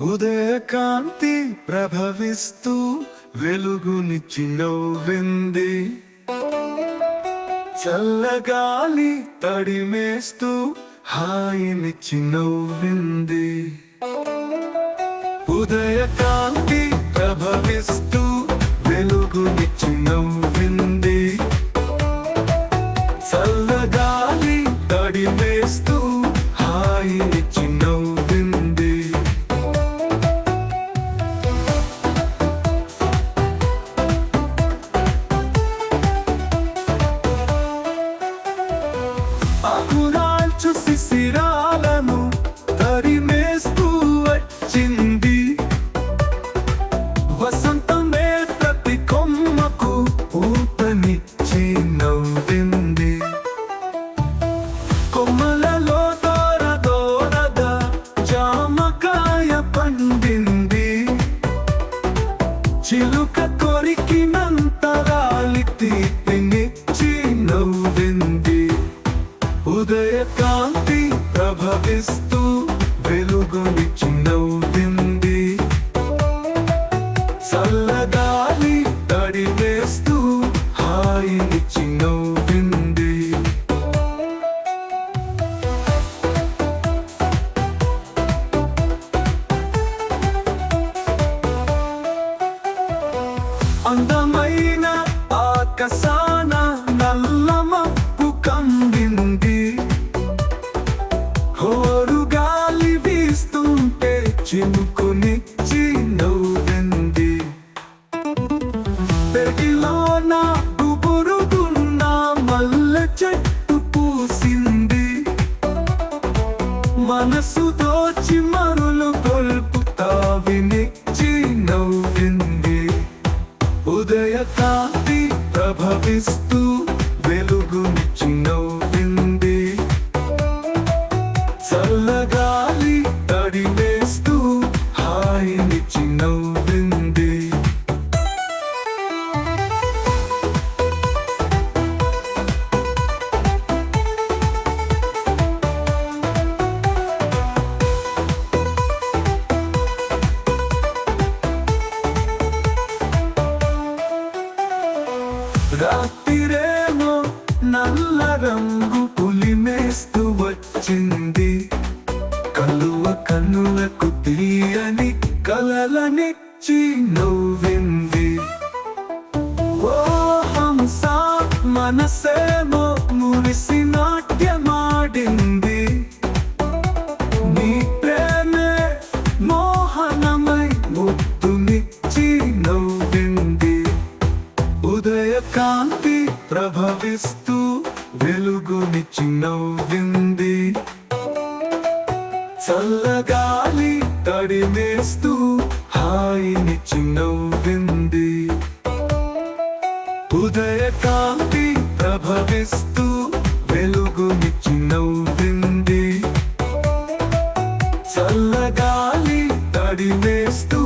ఉదయకాంతి ప్రభవిస్తూ వెలుగునిచ్చి నవ్వింది చల్లగాలి తడిమేస్తూ హాయినిచ్చి నవ్వింది ఉదయకాంతి చిలుక కొరికినంత రాలి తీపినిచ్చి నవ్వింది. ఉదయకాంతి ప్రభవిస్తూ వెలుగునిచ్చి నవ్వింది. చల్లగాలి చినుకునిచ్చి నవ్వింది. పెగిలోన గుబురుగున్న మల్ల చెట్టు పూసింది. మనసు దోచి మరులు కొల్పుతా వినిచ్చి నవ్వింది. ఉదయకాంతి ప్రభవిస్తూ వెలుగునిచ్చి నవ్వింది. చల్లగాలి రాత్రిరేమో నల్ల రంగు పులిమేస్తూ వచ్చింది. కలువ కన్నులకు తీయని కలలనిచ్చి నవ్వింది. ఓ హంస మనసేమో మురిసి నాట్యమాడింది. ప్రభవిస్తూ వెలుగుని నవ్వింది చల్లగాలి తడిమేస్తూ హాయినిచ్చి ఉదయ కాంతి ప్రభవిస్తూ వెలుగుని నవ్వింది చల్లగాలి తడిమేస్తూ